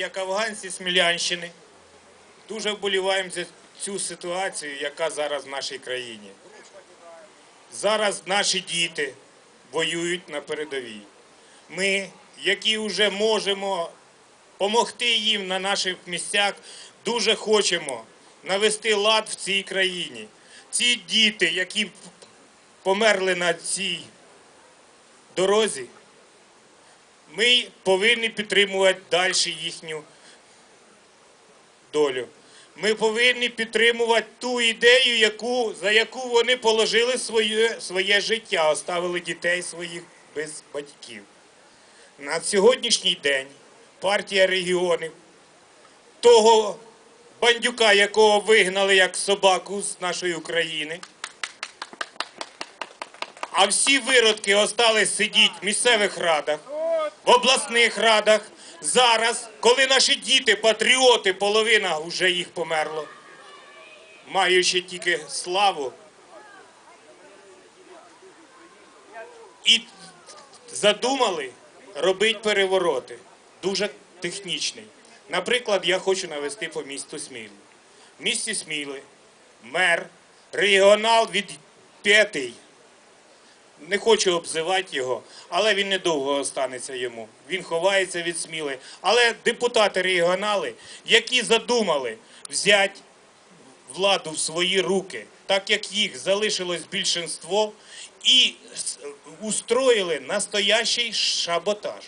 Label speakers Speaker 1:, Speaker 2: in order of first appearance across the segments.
Speaker 1: як афганці Смілянщини, дуже вболіваємо за цю ситуацію, яка зараз в нашій країні. Зараз наші діти воюють на передовій. Ми, які вже можемо допомогти їм на наших місцях, дуже хочемо навести лад в цій країні. Ці діти, які померли на цій дорозі, ми повинні підтримувати далі їхню долю. Ми повинні підтримувати ту ідею, яку, за яку вони положили своє, своє життя, оставили дітей своїх без батьків. На сьогоднішній день партія регіонів, того бандюка, якого вигнали як собаку з нашої України, а всі виродки остались сидіти в місцевих радах, в обласних радах. Зараз, коли наші діти, патріоти, половина вже їх померло, маючи тільки славу. І задумали робити перевороти. Дуже технічний. Наприклад, я хочу навести по місту Смілі. В місті Сміли мер, регіонал від п'ятий. Не хочу обзивати його, але він недовго останеться йому. Він ховається від сміли. Але депутати регіонали, які задумали взяти владу в свої руки, так як їх залишилось більшинство, і устроїли настоящий шаботаж.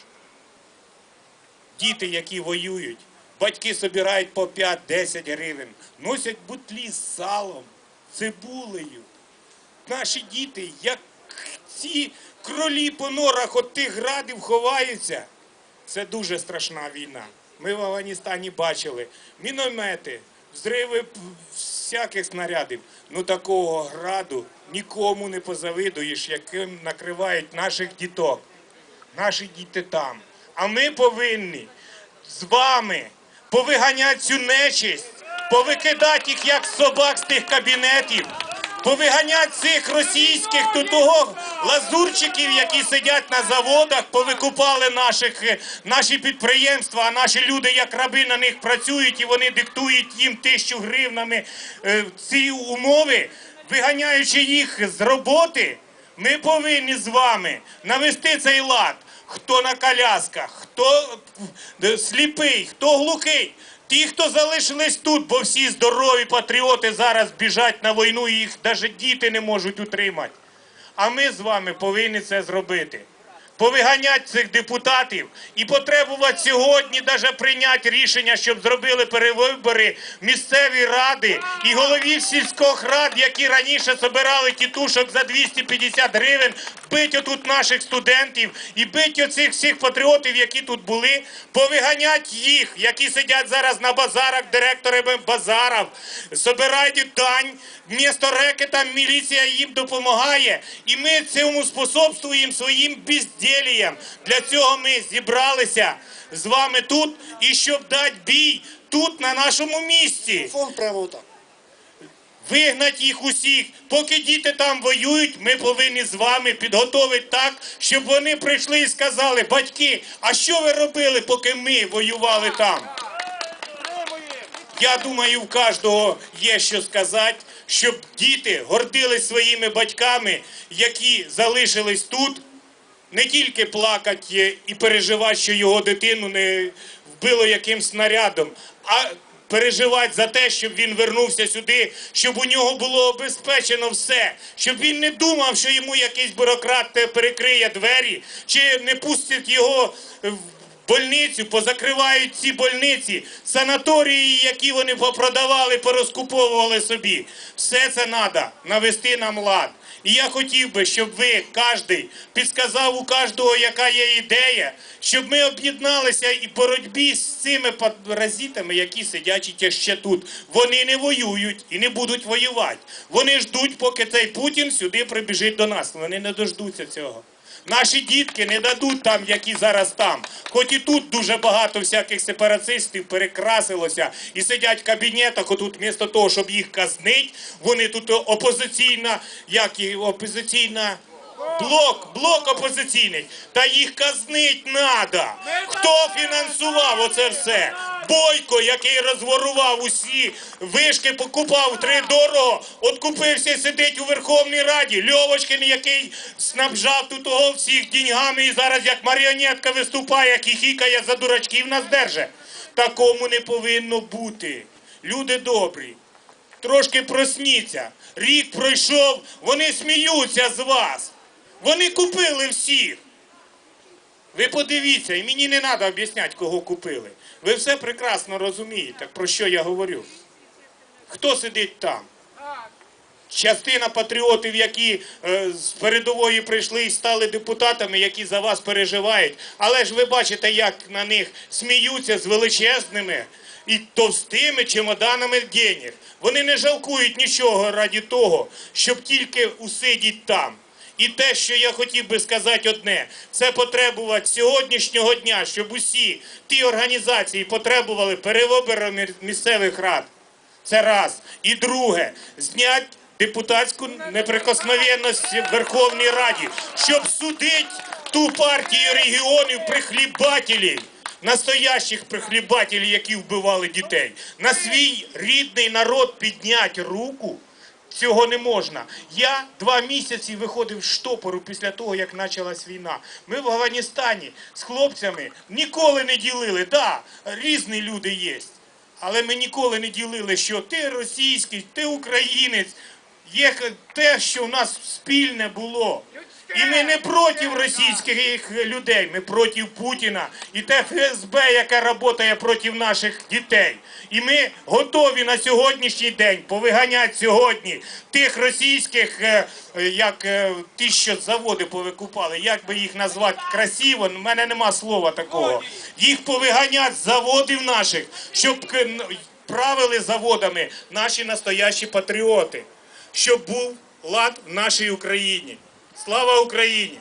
Speaker 1: Діти, які воюють, батьки собирають по 5-10 гривень, носять бутлі з салом, цибулею. Наші діти, як ці кролі по норах от тих градів ховаються. Це дуже страшна війна. Ми в Афганістані бачили міномети, взриви всяких снарядів. Ну такого граду нікому не позавидуєш, яким накривають наших діток. Наші діти там. А ми повинні з вами повиганяти цю нечисть, повикидати їх як собак з тих кабінетів, повиганяти цих російських тут того лазурчиків, які сидять на заводах, повикупали наших, е, наші підприємства, а наші люди як раби на них працюють і вони диктують їм тисячу гривнами е, ці умови, виганяючи їх з роботи. Ми повинні з вами навести цей лад. Хто на колясках, хто е, сліпий, хто глухий. Ті, хто залишились тут, бо всі здорові патріоти зараз біжать на війну, і їх навіть діти не можуть утримати. А ми з вами повинні це зробити. Повиганяти цих депутатів. І потребувати сьогодні даже прийняти рішення, щоб зробили перевибори місцеві ради і голові сільських рад, які раніше збирали тітушок за 250 гривень, бить отут наших студентів і бить оцих всіх патріотів, які тут були, повиганять їх, які сидять зараз на базарах, директорами базарів, собирають дань, вмісто рекета міліція їм допомагає, і ми цьому способствуємо своїм безділіям. Для цього ми зібралися з вами тут і щоб дати бій тут, на нашому місці.
Speaker 2: Фонд правота.
Speaker 1: Вигнати їх усіх. Поки діти там воюють, ми повинні з вами підготовити так, щоб вони прийшли і сказали, батьки, а що ви робили, поки ми воювали там? Я думаю, в кожного є що сказати, щоб діти гордились своїми батьками, які залишились тут, не тільки плакати і переживати, що його дитину не вбило якимсь снарядом, а переживати за те, щоб він вернувся сюди, щоб у нього було обезпечено все, щоб він не думав, що йому якийсь бюрократ перекриє двері, чи не пустить його в больницю, позакривають ці больниці, санаторії, які вони попродавали, порозкуповували собі. Все це треба навести нам лад. І я хотів би, щоб ви, кожен, підсказав у кожного, яка є ідея, щоб ми об'єдналися і боротьбі з цими паразитами, які сидять ще тут. Вони не воюють і не будуть воювати. Вони ждуть, поки цей Путін сюди прибіжить до нас. Вони не дождуться цього. Наші дітки не дадуть там, які зараз там. Хоч і тут дуже багато всяких сепарацистів перекрасилося і сидять в кабінетах, отут, вмісто того, щоб їх казнить, вони тут опозиційна, як і опозиційна Блок, блок опозиційний. Та їх казнить надо. Хто фінансував оце все? Бойко, який розворував усі вишки, покупав три дорого, от купився і сидить у Верховній Раді. Льовочкин, який снабжав тут того всіх деньгами і зараз як маріонетка виступає, хіхікає за дурачків нас держить. Такому не повинно бути. Люди добрі. Трошки просніться. Рік пройшов, вони сміються з вас. Вони купили всіх. Ви подивіться, і мені не треба об'ясняти, кого купили. Ви все прекрасно розумієте, про що я говорю. Хто сидить там? Частина патріотів, які е, з передової прийшли і стали депутатами, які за вас переживають. Але ж ви бачите, як на них сміються з величезними і товстими чемоданами денег. Вони не жалкують нічого раді того, щоб тільки усидіть там. І те, що я хотів би сказати одне, це потребувати сьогоднішнього дня, щоб усі ті організації потребували перевибору мі- місцевих рад. Це раз. І друге, знять депутатську неприкосновенність в Верховній Раді, щоб судити ту партію регіонів прихлібателів, настоящих прихлібателів, які вбивали дітей. На свій рідний народ підняти руку. Цього не можна. Я два місяці виходив з штопору після того, як почалась війна. Ми в Афганістані з хлопцями ніколи не ділили. Да, різні люди є. Але ми ніколи не ділили, що ти російський, ти українець. Є те, що в нас спільне було. І ми не проти російських людей, ми проти Путіна і те ФСБ, яке працює проти наших дітей. І ми готові на сьогоднішній день повиганяти сьогодні тих російських, е, е, як е, ті, що заводи повикупали, як би їх назвати красиво, в мене нема слова такого. Їх повиганять з заводів наших, щоб правили заводами наші настоящі патріоти, щоб був лад в нашій Україні. Слава Україні!